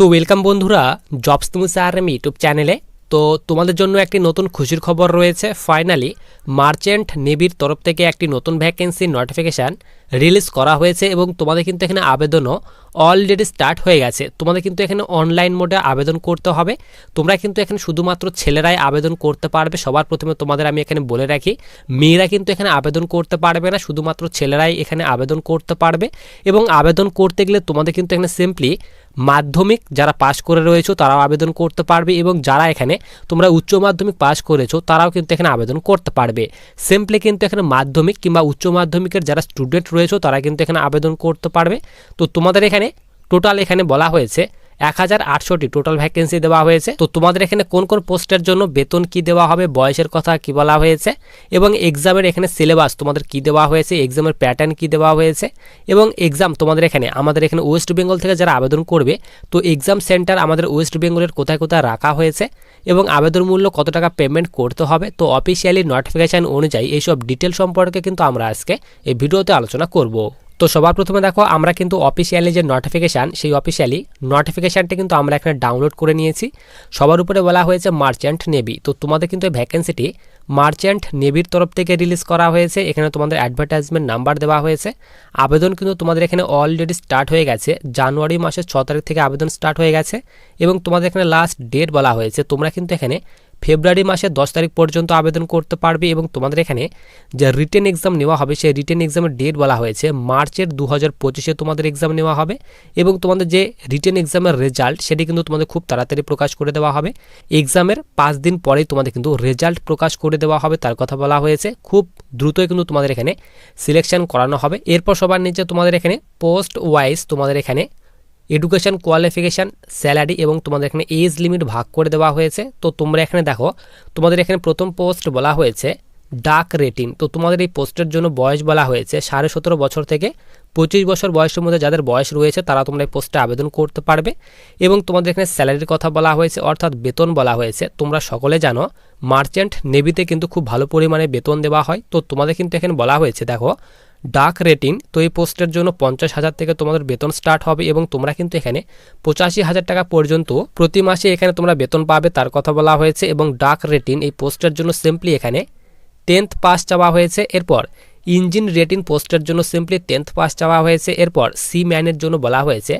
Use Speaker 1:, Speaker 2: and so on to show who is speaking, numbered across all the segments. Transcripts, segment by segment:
Speaker 1: তো ওয়েলকাম বন্ধুরা জবস তুমি আমি ইউটিউব চ্যানেলে তো তোমাদের জন্য একটি নতুন খুশির খবর রয়েছে। ফাইনালি মার্চেন্ট নেভির তরফ থেকে একটি নতুন ভ্যাকেন্সি নোটিফিকেশান রিলিজ করা হয়েছে এবং তোমাদের কিন্তু এখানে আবেদনও অলরেডি স্টার্ট হয়ে গেছে। তোমাদের কিন্তু এখানে অনলাইন মোডে আবেদন করতে হবে। তোমরা কিন্তু এখানে শুধুমাত্র ছেলেরাই আবেদন করতে পারবে। সবার প্রথমে তোমাদের আমি এখানে বলে রাখি, মেয়েরা কিন্তু এখানে আবেদন করতে পারবে না। শুধুমাত্র ছেলেরাই এখানে আবেদন করতে পারবে। এবং আবেদন করতে গেলে তোমাদের কিন্তু এখানে সিম্পলি মাধ্যমিক যারা পাশ করে রয়েছে, তারাও আবেদন করতে পারবে। এবং যারা এখানে তোমরা উচ্চ মাধ্যমিক পাশ করেছ, তারাও কিন্তু এখানে আবেদন করতে পারবে। সিম্পলি কিন্তু এখানে মাধ্যমিক কিংবা উচ্চ মাধ্যমিকের যারা স্টুডেন্ট রয়েছে, তারা কিন্তু এখানে আবেদন করতে পারবে। তো তোমাদের এখানে টোটাল এখানে বলা হয়েছে এক হাজার আটশোটি টোটাল ভ্যাকেন্সি দেওয়া হয়েছে। তো তোমাদের এখানে কোন কোন পোস্টের জন্য বেতন কি দেওয়া হবে, বয়সের কথা কি বলা হয়েছে, এবং এক্সামের এখানে সিলেবাস তোমাদের কি দেওয়া হয়েছে এক্সামের প্যাটার্ন কি দেওয়া হয়েছে, এবং এক্সাম তোমাদের এখানে, আমাদের এখানে ওয়েস্ট বেঙ্গল থেকে যারা আবেদন করবে, তো এক্সাম সেন্টার আমাদের ওয়েস্ট বেঙ্গলের কোথায় কোথায় রাখা হয়েছে, এবং আবেদন মূল্য কত টাকা পেমেন্ট করতে হবে, তো অফিসিয়ালি নোটিফিকেশান অনুযায়ী এইসব ডিটেল সম্পর্কে কিন্তু আমরা আজকে এই ভিডিওতে আলোচনা করব। তো সবার প্রথমে দেখো, আমরা কিন্তু অফিসিয়ালি যে নোটিফিকেশান সেই অফিসিয়ালি নোটিফিকেশানটি কিন্তু আমরা এখানে ডাউনলোড করে নিয়েছি। সবার উপরে বলা হয়েছে মার্চেন্ট নেভি তো তোমাদের কিন্তু এই ভ্যাকেন্সিটি মার্চেন্ট নেভির তরফ থেকে রিলিজ করা হয়েছে। এখানে তোমাদের অ্যাডভার্টাইজমেন্ট নাম্বার দেওয়া হয়েছে। আবেদন কিন্তু তোমাদের এখানে অলরেডি স্টার্ট হয়ে গেছে। জানুয়ারি মাসের ছ তারিখ থেকে আবেদন স্টার্ট হয়ে গেছে। এবং তোমাদের এখানে লাস্ট ডেট বলা হয়েছে। তোমরা কিন্তু এখানে ফেব্রুয়ারি মাসের দশ তারিখ পর্যন্ত আবেদন করতে পারবে এবং তোমাদের এখানে যে রিটেন এক্সাম নেওয়া হবে, সেই রিটেন এক্সামের ডেট বলা হয়েছে মার্চের দু হাজার পঁচিশে তোমাদের এক্সাম নেওয়া হবে এবং তোমাদের যে রিটেন এক্সামের রেজাল্ট সেটি কিন্তু তোমাদের খুব তাড়াতাড়ি প্রকাশ করে দেওয়া হবে। এক্সামের পাঁচ দিন পরেই তোমাদের কিন্তু রেজাল্ট প্রকাশ করে দেওয়া হবে, তার কথা বলা হয়েছে। খুব দ্রুতই কিন্তু তোমাদের এখানে সিলেকশন করানো হবে। এরপর সবার নিচে তোমাদের এখানে পোস্ট ওয়াইজ তোমাদের এখানে এডুকেশন কোয়ালিফিকেশান স্যালারি এবং তোমাদের এখানে এজ লিমিট ভাগ করে দেওয়া হয়েছে। তো তোমরা এখানে দেখো, তোমাদের এখানে প্রথম পোস্ট বলা হয়েছে ডাক রেটিং তো তোমাদের এই পোস্টের জন্য বয়স বলা হয়েছে সাড়ে সতেরো বছর থেকে পঁচিশ বছর বয়সের মধ্যে যাদের বয়স রয়েছে তারা তোমরা এই পোস্টে আবেদন করতে পারবে। এবং তোমাদের এখানে স্যালারির কথা বলা হয়েছে, অর্থাৎ বেতন বলা হয়েছে। তোমরা সকলে জানো মার্চেন্ট নেভিতে কিন্তু খুব ভালো পরিমাণে বেতন দেওয়া হয়। তো তোমাদের কিন্তু এখানে বলা হয়েছে, দেখো ডাক রেটিং, তো এই পোস্টের জন্য পঞ্চাশ হাজার থেকে তোমাদের বেতন স্টার্ট হবে এবং তোমরা কিন্তু এখানে পঁচাশি হাজার টাকা পর্যন্ত প্রতি মাসে এখানে তোমরা বেতন পাবে, তার কথা বলা হয়েছে এবং ডাক রেটিং এই পোস্টের জন্য সিম্পলি এখানে টেন্থ পাস চাওয়া হয়েছে। এরপর ইঞ্জিন রেটিং পোস্টের জন্য সিম্পলি টেন্থ পাস চাওয়া হয়েছে। এরপর সি ম্যানের জন্য বলা হয়েছে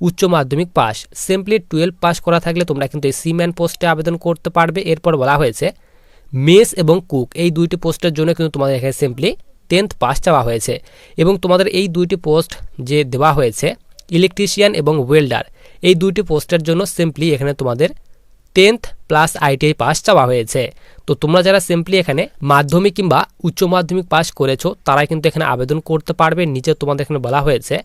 Speaker 1: উচ্চ মাধ্যমিক পাস সিম্পলি টুয়েলভ পাস করা থাকলে তোমরা কিন্তু এই সি ম্যান পোস্টে আবেদন করতে পারবে। এরপর বলা হয়েছে মেস এবং কুক, এই দুইটি পোস্টের জন্য কিন্তু তোমাদের এখানে সিম্পলি টেন্থ পাস চাওয়া হয়েছে এবং তোমাদের এই দুইটি পোস্ট যে দেওয়া হয়েছে ইলেকট্রিশিয়ান এবং ওয়েল্ডার এই দুইটি পোস্টের জন্য সিম্পলি এখানে তোমাদের টেন্থ প্লাস আইটিআই পাস চাওয়া হয়েছে। তো তোমরা যারা সিম্পলি এখানে মাধ্যমিক কিংবা উচ্চ মাধ্যমিক পাস করেছ তারা কিন্তু এখানে আবেদন করতে পারবে। নিচে তোমাদের এখানে বলা হয়েছে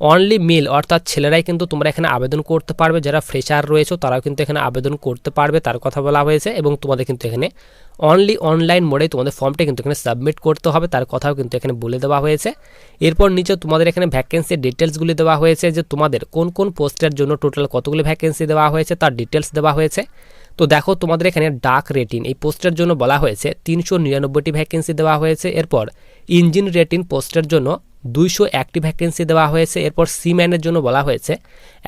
Speaker 1: অনলি মিল অর্থাৎ ছেলেরাই কিন্তু তোমরা এখানে আবেদন করতে পারবে। যারা ফ্রেশার রয়েছে, তারাও কিন্তু এখানে আবেদন করতে পারবে, তার কথা বলা হয়েছে। এবং তোমাদের কিন্তু এখানে অনলি অনলাইন মোডে তোমাদের ফর্মটা কিন্তু এখানে সাবমিট করতে হবে, তার কথাও কিন্তু এখানে বলে দেওয়া হয়েছে। এরপর নিচে তোমাদের এখানে ভ্যাকেন্সির ডিটেলসগুলি দেওয়া হয়েছে যে তোমাদের কোন কোন পোস্টের জন্য টোটাল কতগুলি ভ্যাকেন্সি দেওয়া হয়েছে, তার ডিটেলস দেওয়া হয়েছে। তো দেখো তোমাদের এখানে ডাক রেটিং এই পোস্টের জন্য বলা হয়েছে তিনশো নিরানব্বইটি ভ্যাকেন্সি দেওয়া হয়েছে। এরপর ইঞ্জিন রেটিং পোস্টের জন্য দুইশো একটি ভ্যাকেন্সি দেওয়া হয়েছে। এরপর সিম্যানের জন্য বলা হয়েছে,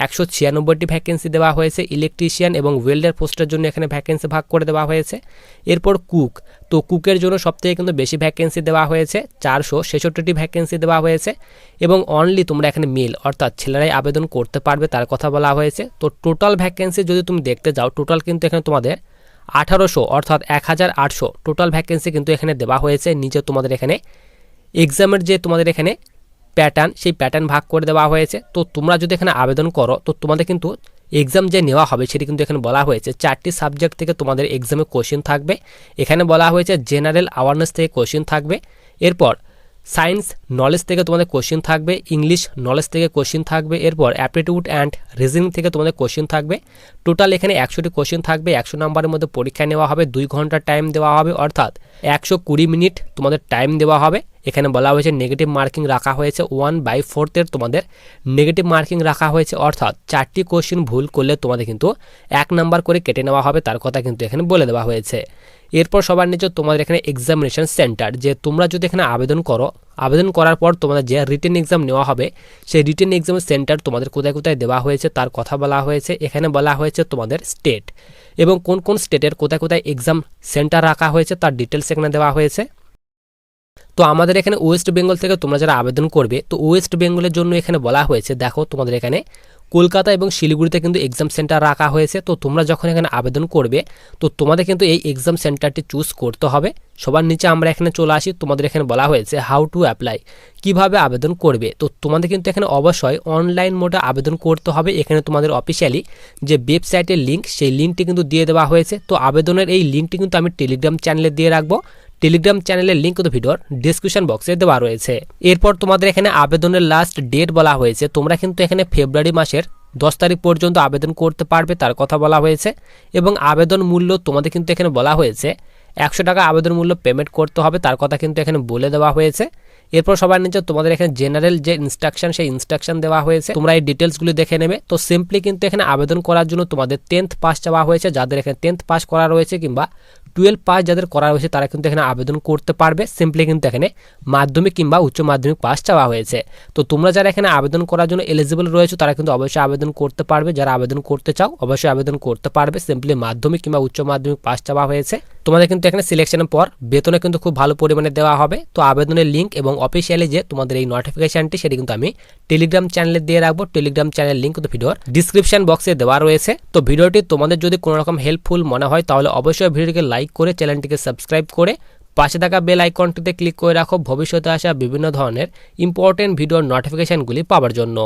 Speaker 1: একশো ছিয়ানব্বইটি ভ্যাকেন্সি দেওয়া হয়েছে। ইলেকট্রিশিয়ান এবং ওয়েল্ডার পোস্টের জন্য এখানে ভ্যাকেন্সি ভাগ করে দেওয়া হয়েছে। এরপর কুক তো কুকের জন্য সবথেকে কিন্তু বেশি ভ্যাকেন্সি দেওয়া হয়েছে, চারশো ছেষট্টিটি ভ্যাকেন্সি দেওয়া হয়েছে। এবং অনলি তোমরা এখানে মেল অর্থাৎ ছেলেরাই আবেদন করতে পারবে তার কথা বলা হয়েছে। তো টোটাল ভ্যাকেন্সি যদি তুমি দেখতে যাও টোটাল কিন্তু এখানে তোমাদের আঠারোশো, অর্থাৎ এক হাজার আটশো টোটাল ভ্যাকেন্সি কিন্তু এখানে দেওয়া হয়েছে। নিচে তোমাদের এখানে এক্সামের যে তোমাদের এখানে প্যাটার্ন সেই প্যাটার্ন ভাগ করে দেওয়া হয়েছে। তো তোমরা যদি এখানে আবেদন করো, তো তোমাদের কিন্তু এক্সাম যে নেওয়া হবে, সেটি কিন্তু এখানে বলা হয়েছে। চারটি সাবজেক্ট থেকে তোমাদের এক্সামে কোশ্চেন থাকবে। এখানে বলা হয়েছে জেনারেল অ্যাওয়ারনেস থেকে কোশ্চেন থাকবে। এরপর সায়েন্স নলেজ থেকে তোমাদের কোশ্চেন থাকবে। ইংলিশ নলেজ থেকে কোশ্চেন থাকবে। এরপর অ্যাপটিটিউড অ্যান্ড রিজনিং থেকে তোমাদের কোশ্চেন থাকবে। টোটাল এখানে একশোটি কোশ্চেন থাকবে। একশো নম্বরের মধ্যে পরীক্ষা নেওয়া হবে, দুই ঘণ্টা টাইম দেওয়া হবে। অর্থাৎ একশো কুড়ি মিনিট তোমাদের টাইম দেওয়া হবে। এখানে বলা হয়েছে নেগেটিভ মার্কিং রাখা হয়েছে ওয়ান বাই ফোর্থের তোমাদের নেগেটিভ মার্কিং রাখা হয়েছে। অর্থাৎ চারটি কোশ্চেন ভুল করলে তোমাদের কিন্তু এক নাম্বার করে কেটে নেওয়া হবে, তার কথা কিন্তু এখানে বলে দেওয়া হয়েছে। এরপর সবার নিচে তোমাদের এখানে এক্সামিনেশন সেন্টার যে তোমরা যদি এখানে আবেদন করো, আবেদন করার পর তোমাদের যে রিটেন এক্সাম নেওয়া হবে, সেই রিটেন এক্সাম সেন্টার তোমাদের কোথায় কোথায় দেওয়া হয়েছে, তার কথা বলা হয়েছে। এখানে বলা হয়েছে তোমাদের স্টেট এবং কোন কোন স্টেটের কোথায় কোথায় এক্সাম সেন্টার রাখা হয়েছে, তার ডিটেলস এখানে দেওয়া হয়েছে। তো আমাদের এখানে ওয়েস্ট বেঙ্গল থেকে তোমরা যারা আবেদন করবে, তো ওয়েস্ট বেঙ্গলের জন্য এখানে বলা হয়েছে, দেখো তোমাদের এখানে কলকাতা এবং শিলিগুড়িতে কিন্তু এক্সাম সেন্টার রাখা হয়েছে, তো তোমরা যখন এখানে আবেদন করবে, তো তোমাদের কিন্তু এই এক্সাম সেন্টারটি চুজ করতে হবে। সবার নিচে আমরা এখানে চলে আসি, তোমাদের এখানে বলা হয়েছে হাউ টু অ্যাপ্লাই কীভাবে আবেদন করবে। তো তোমাদের কিন্তু এখানে অবশ্যই অনলাইন মোডে আবেদন করতে হবে, এখানে তোমাদের অফিসিয়ালি যে ওয়েবসাইটের লিঙ্ক সেই লিঙ্কটি কিন্তু দিয়ে দেওয়া হয়েছে। তো আবেদনের এই লিঙ্কটি কিন্তু আমি টেলিগ্রাম চ্যানেলে দিয়ে রাখব। টেলিগ্রাম চ্যানেলের লিঙ্ক তো ভিডিওর ডিসক্রিপশন বক্সে দেওয়া রয়েছে। এরপর তোমাদের এখানে আবেদনের লাস্ট ডেট বলা হয়েছে। তোমরা কিন্তু এখানে ফেব্রুয়ারি মাসের দশ তারিখ পর্যন্ত আবেদন করতে পারবে, তার কথা বলা হয়েছে। এবং আবেদন মূল্য তোমাদের কিন্তু এখানে বলা হয়েছে। একশো টাকা আবেদন মূল্য পেমেন্ট করতে হবে, তার কথা কিন্তু এখানে বলে দেওয়া হয়েছে। এরপর সবার নিচে তোমাদের এখানে জেনারেল যে ইনস্ট্রাকশন সেই ইনস্ট্রাকশন দেওয়া হয়েছে, তোমরা এই ডিটেলসগুলি দেখে নেবে। তো সিম্পলি কিন্তু এখানে আবেদন করার জন্য তোমাদের টেন্থ পাস চাওয়া হয়েছে। যাদের এখানে টেন্থ পাস করা রয়েছে কিংবা টুয়েলভ পাস যাদের করা হয়েছে তারা কিন্তু এখানে আবেদন করতে পারবে। সিম্পলি কিন্তু এখানে মাধ্যমিক কিংবা উচ্চ মাধ্যমিক পাস চাওয়া হয়েছে। তো তোমরা যারা এখানে আবেদন করার জন্য এলিজিবল রয়েছে, তারা কিন্তু অবশ্যই আবেদন করতে পারবে। যারা আবেদন করতে চাও, অবশ্যই আবেদন করতে পারবে। সিম্পলি মাধ্যমিক কিংবা উচ্চ মাধ্যমিক পাস চাওয়া হয়েছে। তোমাদের কিন্তু এখানে সিলেকশনের পর বেতনে কিন্তু খুব ভালো পরিমাণে দেওয়া হবে। তো আবেদনের লিঙ্ক এবং অফিসিয়ালি যে তোমাদের এই নোটিফিকেশনটি সেটি কিন্তু আমি টেলিগ্রাম চ্যানেলে দিয়ে রাখব। টেলিগ্রাম চ্যানেল লিঙ্ক কিন্তু ভিডিওর ডিসক্রিপশন বক্সে দেওয়া রয়েছে। তো ভিডিওটি তোমাদের যদি কোনো রকম হেল্পফুল মনে হয়, তাহলে অবশ্যই ভিডিওটিকে লাইক করে চ্যানেলটিকে সাবস্ক্রাইব করে, পাশে থাকা বেল আইকনটিতে ক্লিক করে রাখো। ভবিষ্যতে আসা বিভিন্ন ধরনের ইম্পর্টেন্ট ভিডিওর নোটিফিকেশনগুলি পাওয়ার জন্য।